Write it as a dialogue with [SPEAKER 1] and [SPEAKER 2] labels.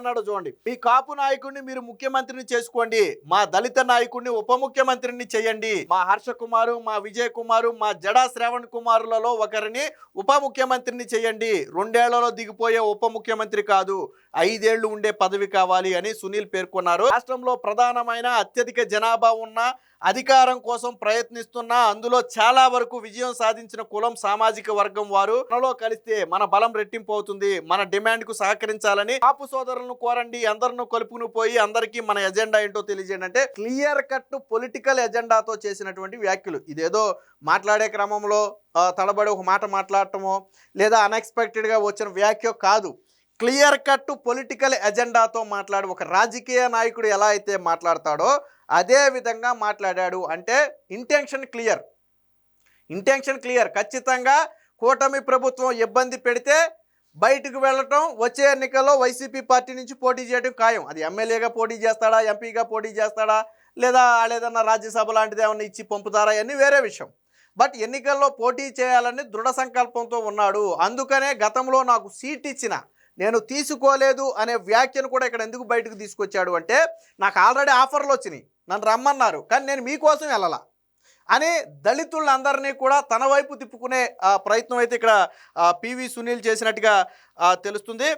[SPEAKER 1] అన్నాడు చూడండి. మీ కాపు నాయకుడిని మీరు ముఖ్యమంత్రిని చేసుకోండి. మా దళిత నాయకుడిని ఉప ముఖ్యమంత్రిని చేయండి. మా హర్ష కుమారు మా విజయ్ కుమారు మా జడా శ్రవణ్ కుమారులలో ఒకరిని ఉప ముఖ్యమంత్రిని చేయండి. రెండేళ్ళలో దిగిపోయే ఉప ముఖ్యమంత్రి కాదు. ఐదేళ్ళు ఉండే పదవి కావాలి అని సునీల్ పేర్కొన్నారు. రాష్ట్రంలో ప్రధానమైన అత్యధిక జనాభా ఉన్న అధికారం కోసం ప్రయత్నిస్తున్న అందులో చాలా వరకు విజయం సాధించిన కులం సామాజిక వర్గం వారు. మనలో కలిస్తే మన బలం రెట్టింపు అవుతుంది. మన డిమాండ్కు సహకరించాలని కాపు సోదరులను కోరండి అందరిని కలుపుకుని పోయి అందరికీ మన ఎజెండా ఏంటో తెలియజేయండి అంటే క్లియర్ కట్ పొలిటికల్ ఎజెండాతో చేసినటువంటి వ్యాఖ్యలు. ఇదేదో మాట్లాడే క్రమంలో తడబడి ఒక మాట మాట్లాడటమో లేదా అన్ఎక్స్పెక్టెడ్గా వచ్చిన వ్యాఖ్య కాదు. క్లియర్ కట్ పొలిటికల్ ఎజెండాతో మాట్లాడు. ఒక రాజకీయ నాయకుడు ఎలా అయితే మాట్లాడతాడో అదే విధంగా మాట్లాడాడు అంటే ఇంటెన్షన్ క్లియర్ ఇంటెన్షన్ క్లియర్ ఖచ్చితంగా కూటమి ప్రభుత్వం ఇబ్బంది పెడితే బయటకు వెళ్ళటం వచ్చే ఎన్నికల్లో వైసీపీ పార్టీ నుంచి పోటీ చేయడం ఖాయం. అది ఎమ్మెల్యేగా పోటీ చేస్తాడా ఎంపీగా పోటీ చేస్తాడా లేదా లేదన్నా రాజ్యసభ లాంటిది ఏమన్నా ఇచ్చి పంపుతారా అని వేరే విషయం. బట్ ఎన్నికల్లో పోటీ చేయాలని దృఢ సంకల్పంతో ఉన్నాడు. అందుకనే గతంలో నాకు సీట్ ఇచ్చిన నేను తీసుకోలేదు అనే వ్యాఖ్యను కూడా ఇక్కడ ఎందుకు బయటకు తీసుకొచ్చాడు అంటే నాకు ఆల్రెడీ ఆఫర్లు వచ్చినాయి. నన్ను రమ్మన్నారు. కానీ నేను మీకోసం వెళ్ళాల. అని దళితులందరినీ కూడా తన వైపు తిప్పుకునే ఆ, ప్రయత్నం అయితే ఇక్కడ పివి సునీల్ చేసినట్టుగా తెలుస్తుంది.